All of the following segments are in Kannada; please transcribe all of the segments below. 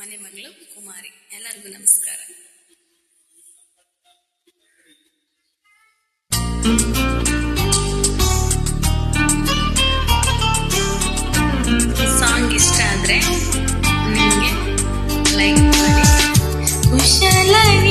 ಮನೆ ಮಗಳು ಕುಮಾರಿ. ಎಲ್ಲರಿಗೂ ನಮಸ್ಕಾರ. ಸಾಂಗ್ ಇಷ್ಟ ಆದ್ರೆ ನಿಮಗೆ ಲೈಕ್ ಮಾಡಿ. ಕುಶಲವೇ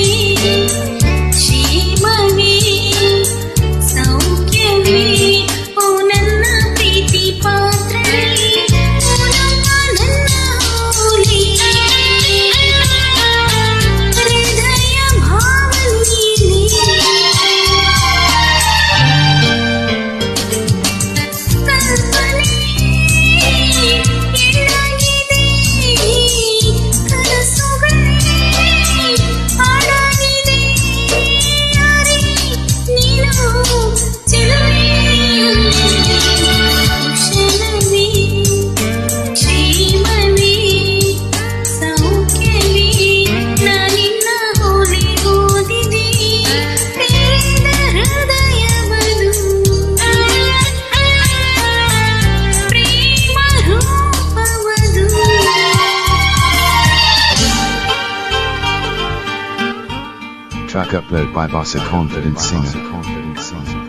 Track upload by Bossa Confident Singer.